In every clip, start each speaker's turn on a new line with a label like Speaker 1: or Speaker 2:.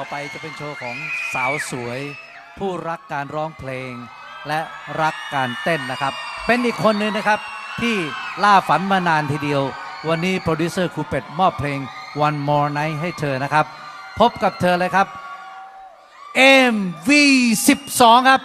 Speaker 1: ต่อไปจะเป็นโชว์ของสาวสวย ผู้รักการร้องเพลง และรักการเต้นนะครับ เป็นอีกคนหนึ่งนะครับที่ล่าฝันมานานทีเดียว วันนี้โปรดิวเซอร์ครูเป็ดมอบเพลง One More Night ให้เธอนะครับ พบกับเธอเลยครับ MV12 ครับ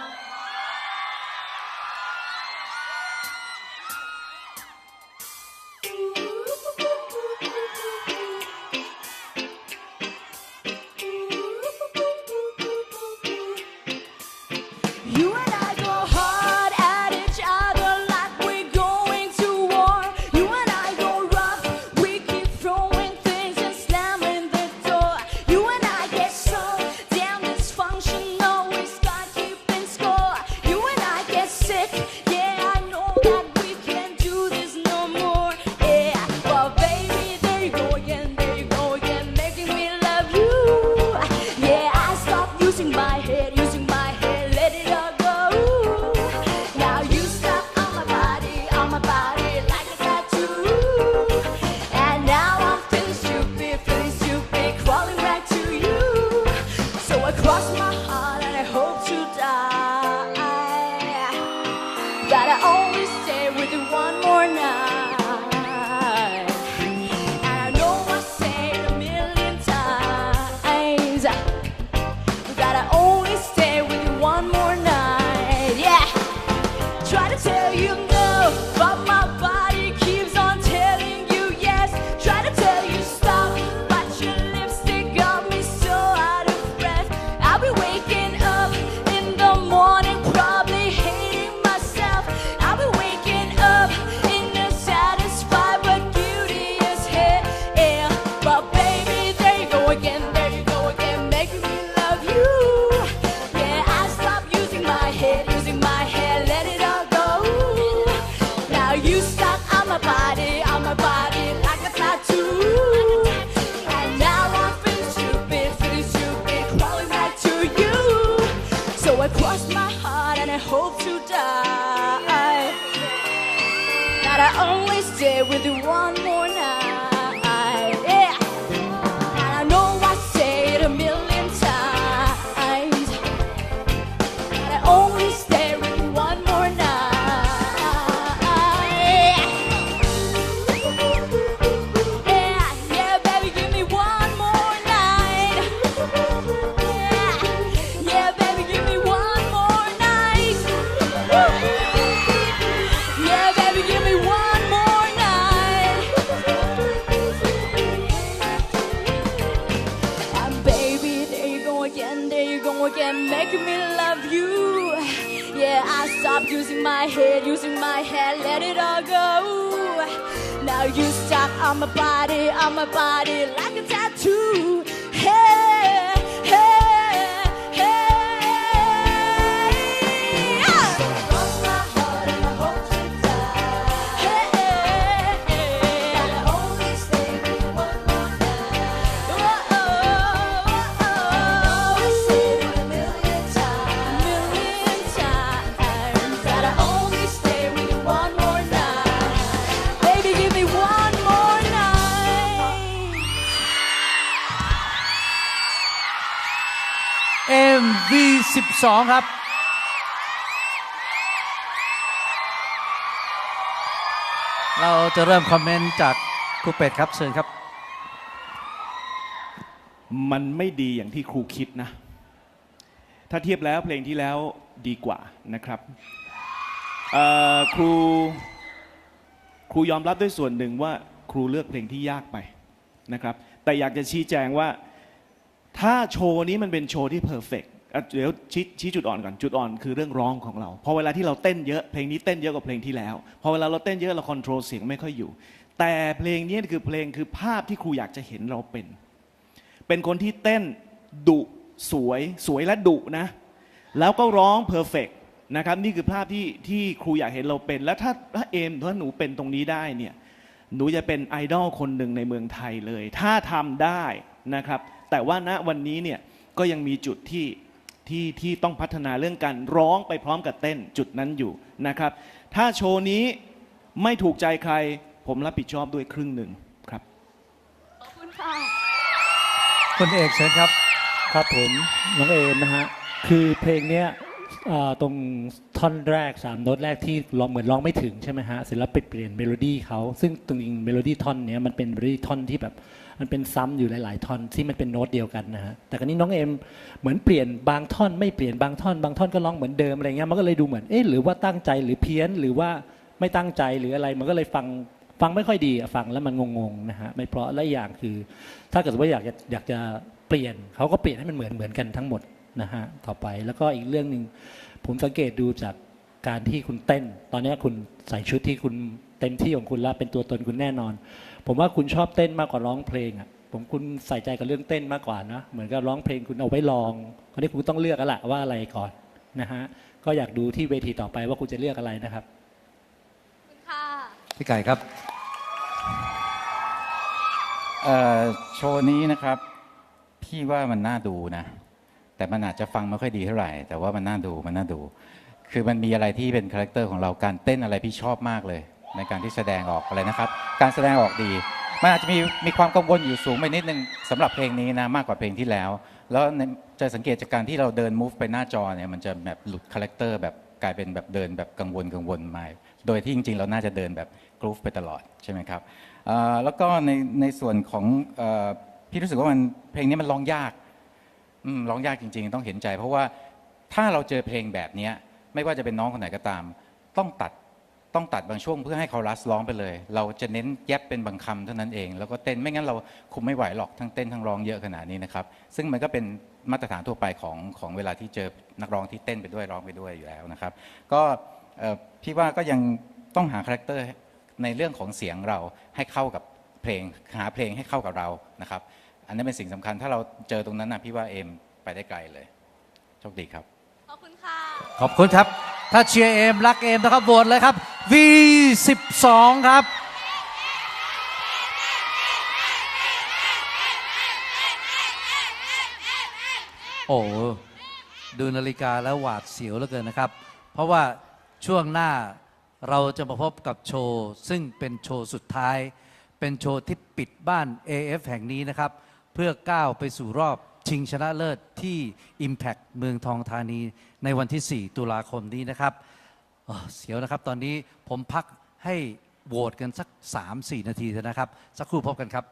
Speaker 2: die. That I only stay with you one more night. Using my head, using my head, let it all go. Now you stuck on my body, on my body like a tattoo. Hey, hey,
Speaker 1: V12 ครับเราจะเริ่มคอมเมนต์จากครูเป็ดครับเชิญครับ
Speaker 3: มันไม่ดีอย่างที่ครูคิดนะ ถ้าเทียบแล้วเพลงที่แล้วดีกว่านะครับครูครูยอมรับด้วยส่วนหนึ่งว่าครูเลือกเพลงที่ยากไปนะครับ แต่อยากจะชี้แจงว่า ถ้าโชว์นี้มันเป็นโชว์ที่เพอร์เฟก เดี๋ยวชี้ชี้จุดอ่อนก่อนจุดอ่อนคือเรื่องร้องของเราพอเวลาที่เราเต้นเยอะเพลงนี้เต้นเยอะกว่าเพลงที่แล้วพอเวลาเราเต้นเยอะเราคอนโทรลเสียงไม่ค่อยอยู่ แต่เพลงนี้คือเพลงคือภาพที่ครูอยากจะเห็นเราเป็น เป็นคนที่เต้นดุสวยสวยและดุนะ แล้วก็ร้องเพอร์เฟกนะครับนี่คือภาพที่ที่ครูอยากเห็นเราเป็น และถ้าถ้าเอมถ้าหนูเป็นตรงนี้ได้เนี่ยหนูจะเป็นไอดอลคนหนึ่งในเมืองไทยเลย ถ้าทำได้นะครับ แต่ว่าณวันนี้เนี่ยก็ยังมีจุดที่ ที่ที่ต้องพัฒนาเรื่องการร้องไปพร้อมกับเต้นจุดนั้นอยู่นะครับ ถ้าโชว์นี้ไม่ถูกใจใคร ผมรับผิดชอบด้วยครึ่งหนึ่งครับ
Speaker 2: ขอบคุณค่ะ
Speaker 1: คุณเอกเชิญครับ
Speaker 4: ครับผมน้องเอมนะฮะ คือเพลงเนี้ยเอ่อตรงท่อนแรกสามโน้ตแรกที่ร้องเหมือนร้องไม่ถึงใช่ไหมฮะเสร็จแล้วไปเปลี่ยนเมโลดี้เขาซึ่งตรงจริงเมโลดี้ท่อนเนี้ยมันเป็นเมโลดี้ท่อนที่แบบ มันเป็นซ้ำอยู่หลาย ๆ ท่อนที่มันเป็นโน้ตเดียวกันนะฮะแต่ครนี้น้องเอ็มเหมือนเปลี่ยนบางท่อนไม่เปลี่ยนบางท่อนบางท่อนก็ร้องเหมือนเดิมอะไรเงี้ยมันก็เลยดูเหมือนเอ๊ะหรือว่าตั้งใจหรือเพี้ยนหรือว่าไม่ตั้งใจหรืออะไรมันก็เลยฟังฟังไม่ค่อยดีฟังแล้วมันงงๆนะฮะไม่เพราะและอีกอย่างคือ ถ้าเกิดว่าอยากจะอยากจะเปลี่ยนเขาก็เปลี่ยนให้มันเหมือนเหมือนกันทั้งหมดนะฮะต่อไปแล้วก็อีกเรื่องหนึ่งผมสังเกตดูจากการที่คุณเต้น ตอนนี้คุณใส่ชุดที่คุณ เต็มที่ของคุณแล้วเป็นตัวตนคุณแน่นอน ผมว่าคุณชอบเต้นมากกว่าร้องเพลงอะผมคุณใส่ใจกับเรื่องเต้นมากกว่านะเหมือนกับร้องเพลงคุณเอาไว้ลองคราวนี้คุณต้องเลือกแล้วล่ะว่าอะไรก่อนนะฮะก็อยากดูที่เวทีต่อไปว่าคุณจะเลือกอะไรนะครับ
Speaker 2: ค่ะ
Speaker 1: พี่ไก่ครับ
Speaker 5: เอ่อโชว์นี้นะครับ พี่ว่ามันน่าดูนะ แต่มันอาจจะฟังไม่ค่อยดีเท่าไหร่ แต่ว่ามันน่าดูมันน่าดู คือมันมีอะไรที่เป็นคาแรคเตอร์ของเราการเต้นอะไรพี่ชอบมากเลย ในการที่แสดงออกอะไรนะครับ การแสดงออกดีมันอาจจะมีมีความกังวลอยู่สูงไปนิดนึงสำหรับเพลงนี้นะมากกว่าเพลงที่แล้ว แล้วจะสังเกตจากการที่เราเดิน move ไปหน้าจอเนี่ยมันจะแบบหลุดคาแรคเตอร์แบบกลายเป็นแบบเดินแบบกังวลกังวลมาโดยที่จริง ๆ เราน่าจะเดินแบบกรูฟไปตลอดใช่ไหมครับแล้วก็ในในส่วนของอพี่รู้สึกว่ามันเพลงนี้มันร้องยากร้องยากจริง ๆ ต้องเห็นใจ เพราะว่าถ้าเราเจอเพลงแบบนี้ไม่ว่าจะเป็นน้องคนไหนก็ตาม ต้องตัด ต้องตัดบางช่วงเพื่อให้เขารัสร้องไปเลย เราจะเน้นแยบเป็นบางคำเท่านั้นเอง แล้วก็เต้นไม่งั้นเราคุมไม่ไหวหรอกทั้งเต้นทั้งร้องเยอะขนาดนี้นะครับซึ่งมันก็เป็นมาตรฐานทั่วไปของของเวลาที่เจอนักร้องที่เต้นไปด้วยร้องไปด้วยอยู่แล้วนะครับ ก็เอ่อพี่ว่าก็ยังต้องหาคาแรคเตอร์ในเรื่องของเสียงเราให้เข้ากับเพลงหาเพลงให้เข้ากับเรานะครับ อันนั้นเป็นสิ่งสำคัญถ้าเราเจอตรงนั้นนะพี่ว่าเอมไปได้ไกลเลยโชคดีครับ
Speaker 2: ขอบคุณค่ะ
Speaker 1: ขอบคุณครับ ถ้าเชียร์เอมรักเอมนะครับโหวตเลยครับ V12 ครับ โอ้ดูนาฬิกาแล้วหวาดเสียวเหลือเกินนะครับ เพราะว่าช่วงหน้าเราจะมาพบกับโชว์ ซึ่งเป็นโชว์สุดท้าย เป็นโชว์ที่ปิดบ้าน AF แห่งนี้นะครับ เพื่อก้าวไปสู่รอบชิงชนะเลิศที่ Impact เมืองทองธานีในวันที่ 4 ตุลาคมนี้นะครับ เสียวนะครับ ตอนนี้ผมพักให้โหวตกันสัก 3-4 นาทีเถอะนะครับ สักครู่พบกันครับ